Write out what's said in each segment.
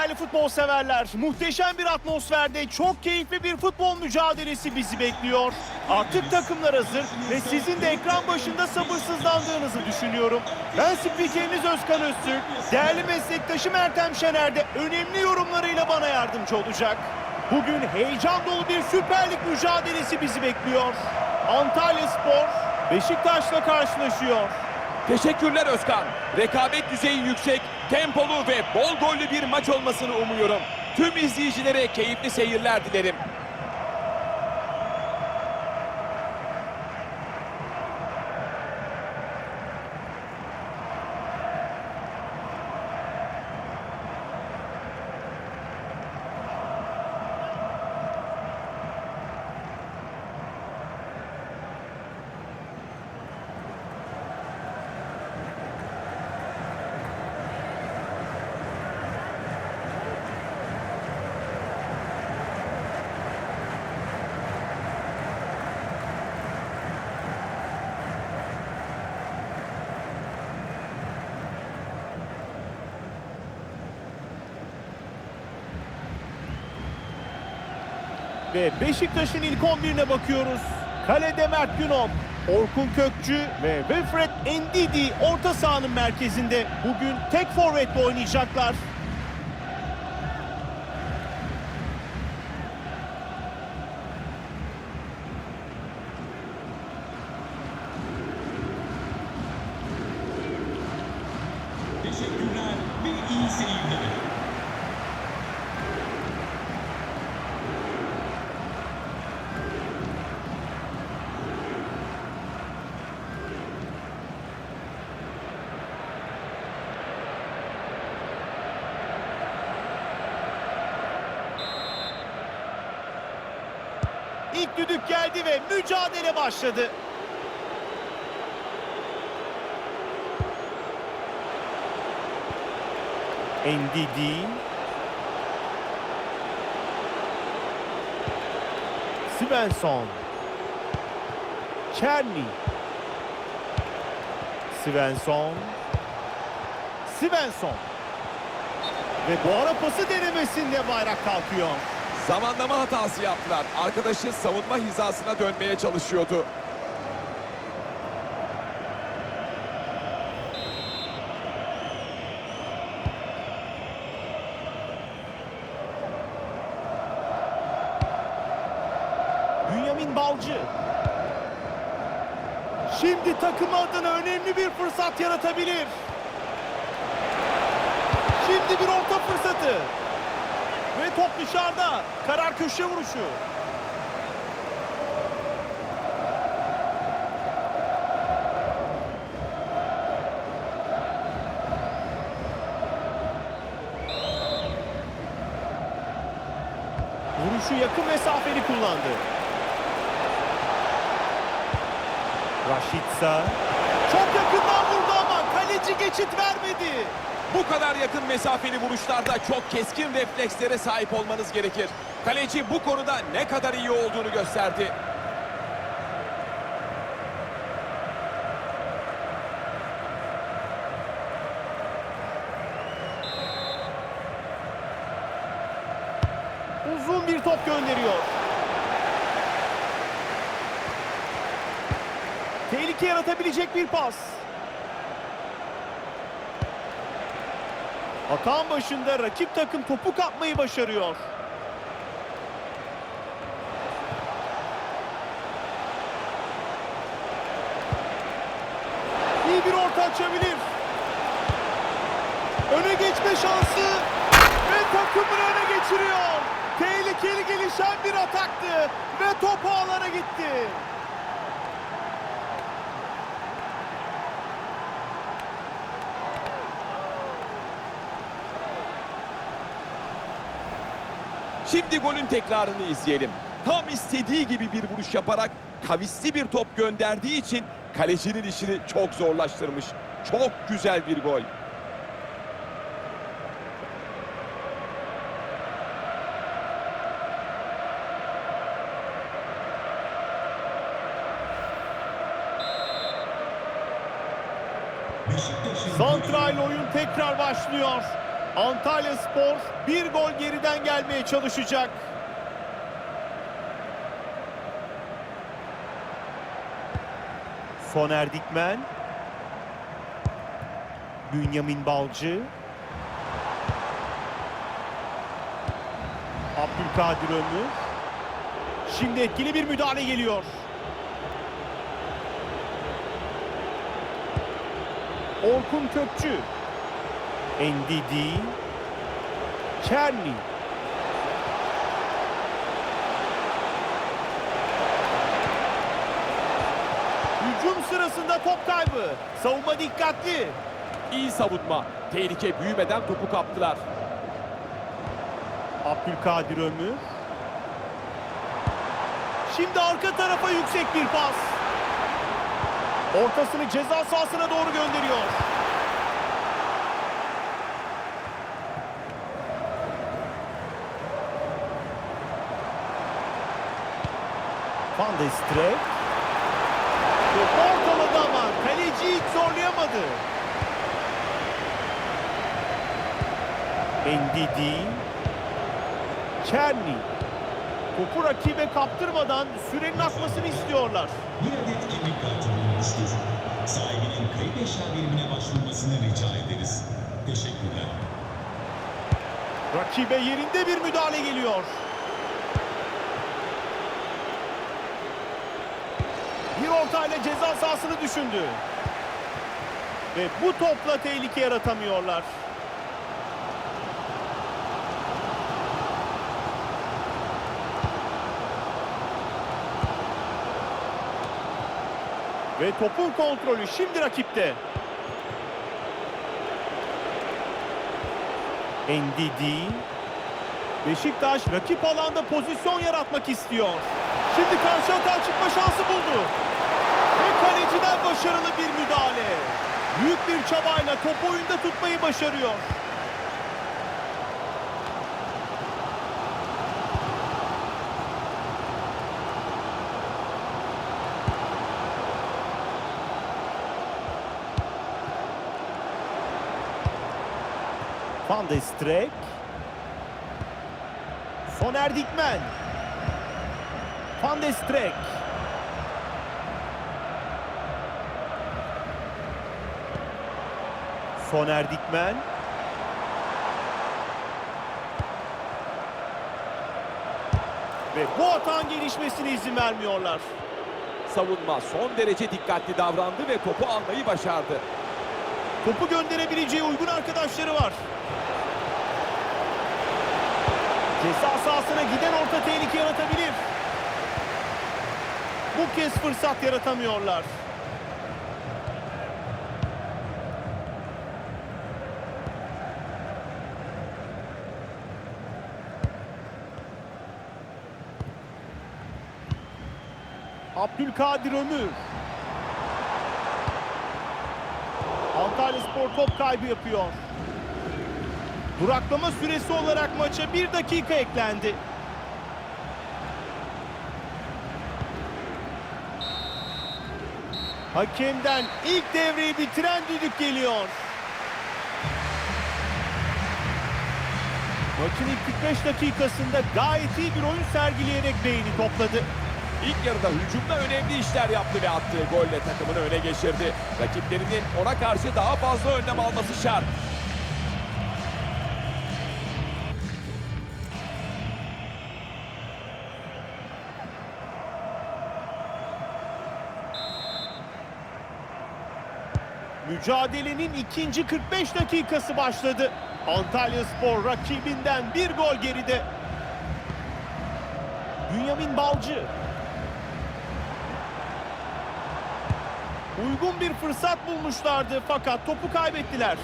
değerli futbol severler. Muhteşem bir atmosferde çok keyifli bir futbol mücadelesi bizi bekliyor. Artık takımlar hazır ve sizin de ekran başında sabırsızlandığınızı düşünüyorum. Ben spikeriniz Özkan Öztürk. Değerli meslektaşım Ertem Şener de önemli yorumlarıyla bana yardımcı olacak. Bugün heyecan dolu bir Süper Lig mücadelesi bizi bekliyor. Antalya Spor Beşiktaş'la karşılaşıyor. Teşekkürler Özkan. Rekabet düzeyi yüksek, tempolu ve bol gollü bir maç olmasını umuyorum. Tüm izleyicilere keyifli seyirler dilerim. Ve Beşiktaş'ın ilk 11'ine bakıyoruz. Kalede Mert Günok, Orkun Kökçü ve Wilfred Ndidi orta sahanın merkezinde. Bugün tek forvetle oynayacaklar. Teşekkürler ve iyi seyirler. İlk düdük geldi ve mücadele başladı. Ndidi. Svensson. Çerni. Svensson. Svensson. Ve bu ara pası denemesinde bayrak kalkıyor. Zamanlama hatası yaptılar. Arkadaşı savunma hizasına dönmeye çalışıyordu. Bünyamin Balcı. Şimdi takım adına önemli bir fırsat yaratabilir. Şimdi bir orta fırsatı. Ve top dışarıda. Karar köşe vuruşu. Vuruşu yakın mesafeli kullandı. Raşitsa. Çok yakından vurdu ama kaleci geçit vermedi. Bu kadar yakın mesafeli vuruşlarda çok keskin reflekslere sahip olmanız gerekir. Kaleci bu konuda ne kadar iyi olduğunu gösterdi. Uzun bir top gönderiyor. Tehlike yaratabilecek bir pas. Hakan başında rakip takım topu kapmayı başarıyor. İyi bir orta açabilir. Öne geçme şansı ve takımını öne geçiriyor. Tehlikeli gelişen bir ataktı ve top ağlara gitti. Şimdi golün tekrarını izleyelim. Tam istediği gibi bir vuruş yaparak kavisli bir top gönderdiği için kalecinin işini çok zorlaştırmış. Çok güzel bir gol. Santral oyun tekrar başlıyor. Antalya Spor bir gol geriden gelmeye çalışacak. Soner Dikmen. Bünyamin Balcı. Abdülkadir Ömür. Şimdi etkili bir müdahale geliyor. Orkun Kökçü. Endidi. Çerni. Hücum sırasında top kaybı. Savunma dikkatli. İyi savunma. Tehlike büyümeden topu kaptılar. Abdülkadir Ömür. Şimdi arka tarafa yüksek bir pas. Ortasını ceza sahasına doğru gönderiyor. Van de Streek. Top ortaladı ama kaleci hiç zorlayamadı. Ndidi. Çerni. Topu rakibe kaptırmadan sürenin akmasını istiyorlar. Bir adet kimlik kartı bulunmuştur. Sahibinin kayıp eşya birimine başvurmasını rica ederiz. Teşekkürler. Rakibe yerinde bir müdahale geliyor. Bir ortayla ceza sahasını düşündü. Ve bu topla tehlike yaratamıyorlar. Ve topun kontrolü şimdi rakipte. Ndidi. Beşiktaş rakip alanda pozisyon yaratmak istiyor. Şimdi karşı atağa çıkma şansı buldu. Kaleciden başarılı bir müdahale. Büyük bir çabayla topu oyunda tutmayı başarıyor. Van de Streek. Soner Dikmen. Van de Streek. Soner Dikmen. Ve bu atağın gelişmesine izin vermiyorlar. Savunma son derece dikkatli davrandı ve topu almayı başardı. Topu gönderebileceği uygun arkadaşları var. Ceza sahasına giden orta tehlike yaratabilir. Bu kez fırsat yaratamıyorlar. Abdülkadir Ömür. Antalya Spor top kaybı yapıyor. Duraklama süresi olarak maça bir dakika eklendi. Hakemden ilk devreyi bitiren düdük geliyor. Maçın ilk 45 dakikasında gayet iyi bir oyun sergileyerek beğeni topladı. İlk yarıda hücumda önemli işler yaptı ve attığı golle takımını öne geçirdi. Rakiplerinin ona karşı daha fazla önlem alması şart. Mücadelenin ikinci 45 dakikası başladı. Antalya Spor rakibinden bir gol geride. Bünyamin Balcı. Uygun bir fırsat bulmuşlardı fakat topu kaybettiler.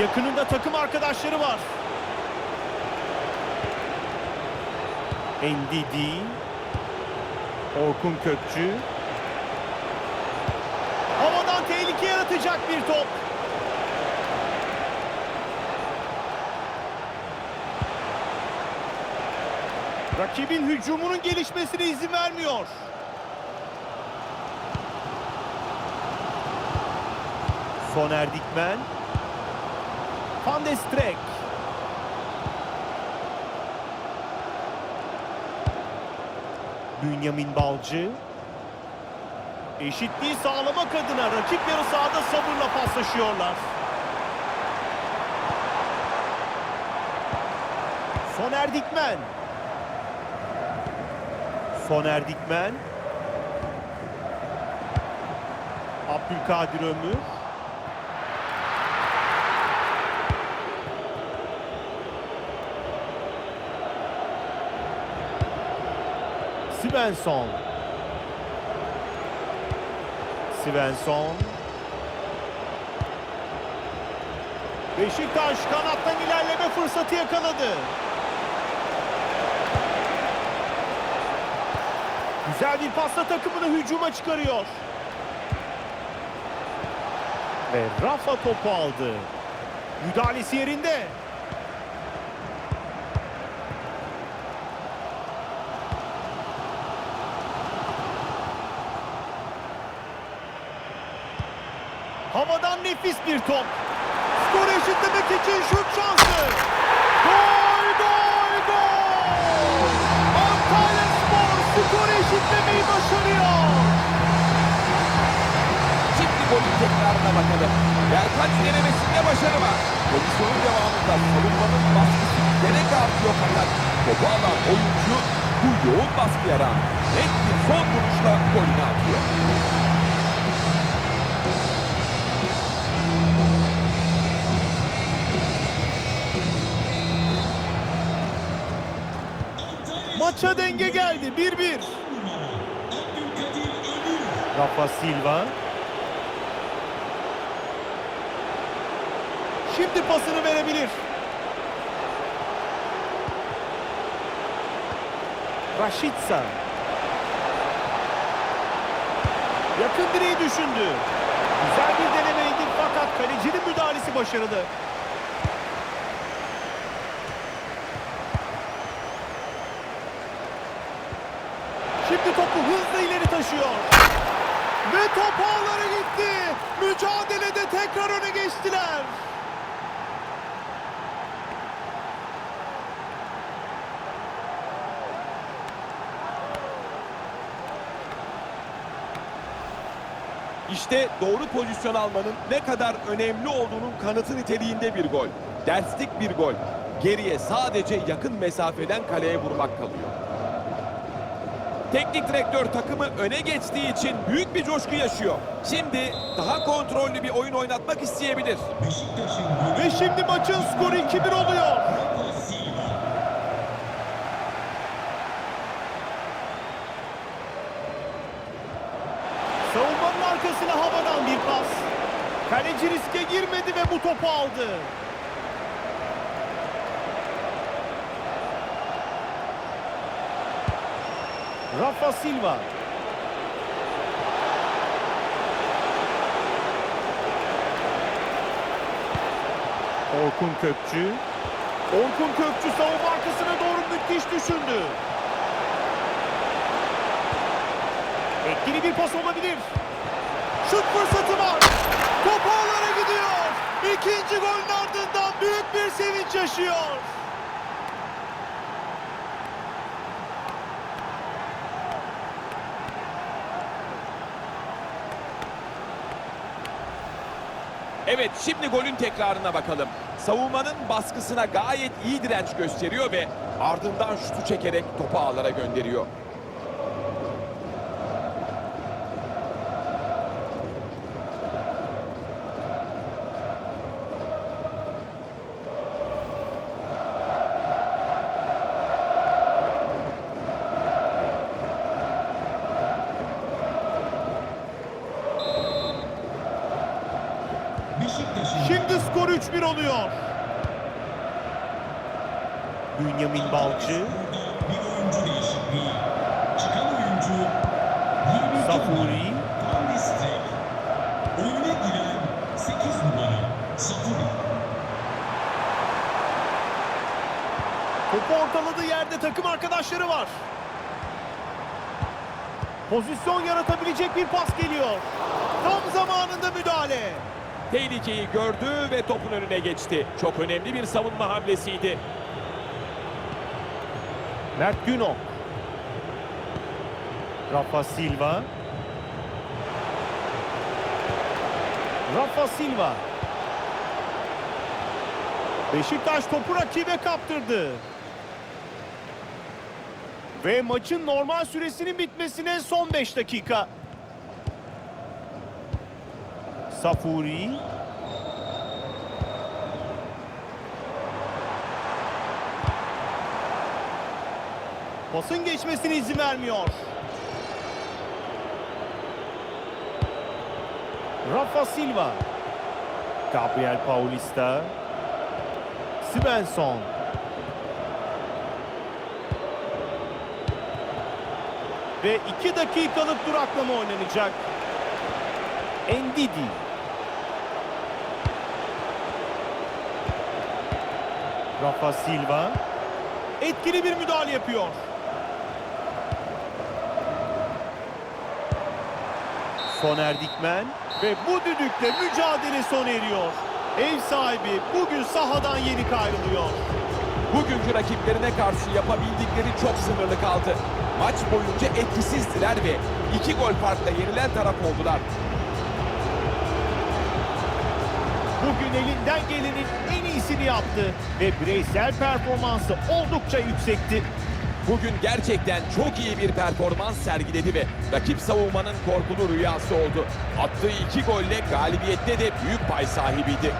Yakınında takım arkadaşları var. Ndidi. Orkun Kökçü. Havadan tehlike yaratacak bir top. Rakibin hücumunun gelişmesine izin vermiyor. Soner Dikmen. Van de Streek. Bünyamin Balcı. Eşitliği sağlamak adına rakip yarı sahada sabırla paslaşıyorlar. Soner Dikmen. Soner Dikmen. Abdülkadir Ömür. Svensson. Svensson. Beşiktaş kanattan ilerleme fırsatı yakaladı. Güzel bir pasla takımını hücuma çıkarıyor. Ve Rafa topu aldı. Müdahalesi yerinde. Havadan nefis bir top. Skor eşitlemek için şut şansı. Eşitlemeyi başarıyor. Şimdi golün tekrarına bakalım. Berkaç denemesinde başarı var. Pozisyonun devamında savunmanın baskısı giderek artıyor fakat topu alan oyuncu bu yoğun baskıya rağmen net bir son vuruşla golünü atıyor. Maça denge geldi. 1-1. Rafa Silva. Şimdi pasını verebilir. Raşitsa. Yakın direği düşündü. Güzel bir denemeydi fakat kalecinin müdahalesi başarılı. Şimdi topu hızla ileri taşıyor. Ve top ağlara gitti. Mücadelede tekrar öne geçtiler. İşte doğru pozisyon almanın ne kadar önemli olduğunun kanıtı niteliğinde bir gol. Derslik bir gol. Geriye sadece yakın mesafeden kaleye vurmak kalıyor. Teknik direktör takımı öne geçtiği için büyük bir coşku yaşıyor. Şimdi daha kontrollü bir oyun oynatmak isteyebilir. Ve şimdi maçın skoru 2-1 oluyor. Savunmanın arkasına havadan bir pas. Kaleci riske girmedi ve bu topu aldı. Rafa Silva. Orkun Kökçü. Orkun Kökçü savunma arkasına doğru müthiş düşündü. Etkili bir pas olabilir. Şut fırsatı var. Top ağlara gidiyor. İkinci golün ardından büyük bir sevinç yaşıyor. Evet şimdi golün tekrarına bakalım. Savunmanın baskısına gayet iyi direnç gösteriyor ve ardından şutu çekerek topu ağlara gönderiyor. 3-1 oluyor. Bünyamin Balcı, bir oyuncu değişikliği. Çıkan oyuncu 22 Safuri. Oyuna giren 8 numara Safuri. topu ortaladığı yerde takım arkadaşları var. Pozisyon yaratabilecek bir pas geliyor. Tam zamanında müdahale. Tehlikeyi gördü ve topun önüne geçti. Çok önemli bir savunma hamlesiydi. Mert Günok. Rafa Silva. Rafa Silva. Beşiktaş topu rakibe kaptırdı. Ve maçın normal süresinin bitmesine son 5 dakika. Safuri. Pasın geçmesine izin vermiyor. Rafa Silva. Gabriel Paulista. Svensson. Ve iki dakikalık duraklama oynanacak. Endidi. Rafa Silva. Etkili bir müdahale yapıyor. Soner Dikmen ve bu düdükle mücadele sona eriyor. Ev sahibi bugün sahadan yenik ayrılıyor. Bugünkü rakiplerine karşı yapabildikleri çok sınırlı kaldı. Maç boyunca etkisizdiler ve iki gol farkla yenilen taraf oldular. Bugün elinden gelenin en iyisini yaptı ve bireysel performansı oldukça yüksekti. Bugün gerçekten çok iyi bir performans sergiledi ve rakip savunmanın korkulu rüyası oldu. Attığı iki golle galibiyette de büyük pay sahibiydi.